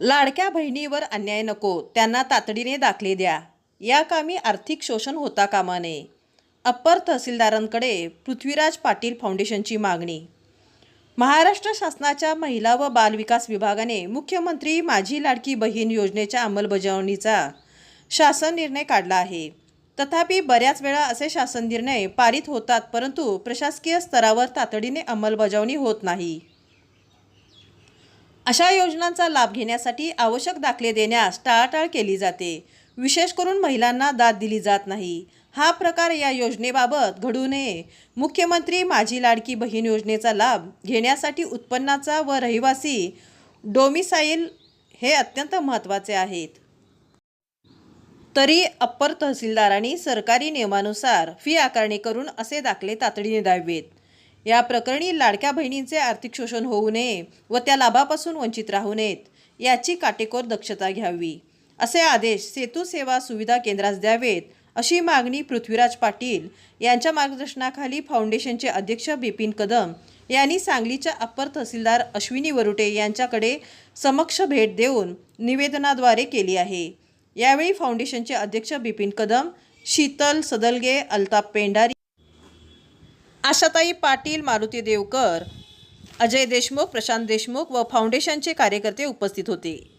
लाडक्या बहिणीवर अन्याय नको त्यांना तातडीने दाखले द्या. या कामी आर्थिक शोषण होता कामा नये अप्पर तहसीलदारांकडे पृथ्वीराज पाटील फाउंडेशनची मागणी. महाराष्ट्र शासनाच्या महिला व बालविकास विभागाने मुख्यमंत्री माझी लाडकी बहीण योजनेच्या अंमलबजावणीचा शासन निर्णय काढला आहे. तथापि बऱ्याच वेळा असे शासन निर्णय पारित होतात परंतु प्रशासकीय स्तरावर तातडीने अंमलबजावणी होत नाही. अशा योजनांचा लाभ घेण्यासाठी आवश्यक दाखले देण्यास टाळाटाळ केली जाते. विशेष करून महिलांना दाद दिली जात नाही. हा प्रकार या योजनेबाबत घडू नये. मुख्यमंत्री माझी लाडकी बहीण योजनेचा लाभ घेण्यासाठी उत्पन्नाचा व रहिवासी डोमिसाईल हे अत्यंत महत्त्वाचे आहेत. तरी अप्पर तहसीलदारांनी सरकारी नियमानुसार फी आकारणी करून असे दाखले तातडीने द्यावेत. या प्रकरणी लाडक्या बहिणींचे आर्थिक शोषण होऊ नये व त्या लाभापासून वंचित राहू नयेत याची काटेकोर दक्षता घ्यावी असे आदेश सेतू सेवा सुविधा केंद्रास द्यावेत अशी मागणी पृथ्वीराज पाटील यांच्या मार्गदर्शनाखाली फाउंडेशनचे अध्यक्ष बिपिन कदम यांनी सांगलीच्या अप्पर तहसीलदार अश्विनी वरुटे यांच्याकडे समक्ष भेट देऊन निवेदनाद्वारे केली आहे. यावेळी फाउंडेशनचे अध्यक्ष बिपिन कदम शीतल सदलगे अल्ताप पेंढारी आशाताई पाटील मारुती देवकर अजय देशमुख प्रशांत देशमुख व फाउंडेशनचे कार्यकर्ते उपस्थित होते.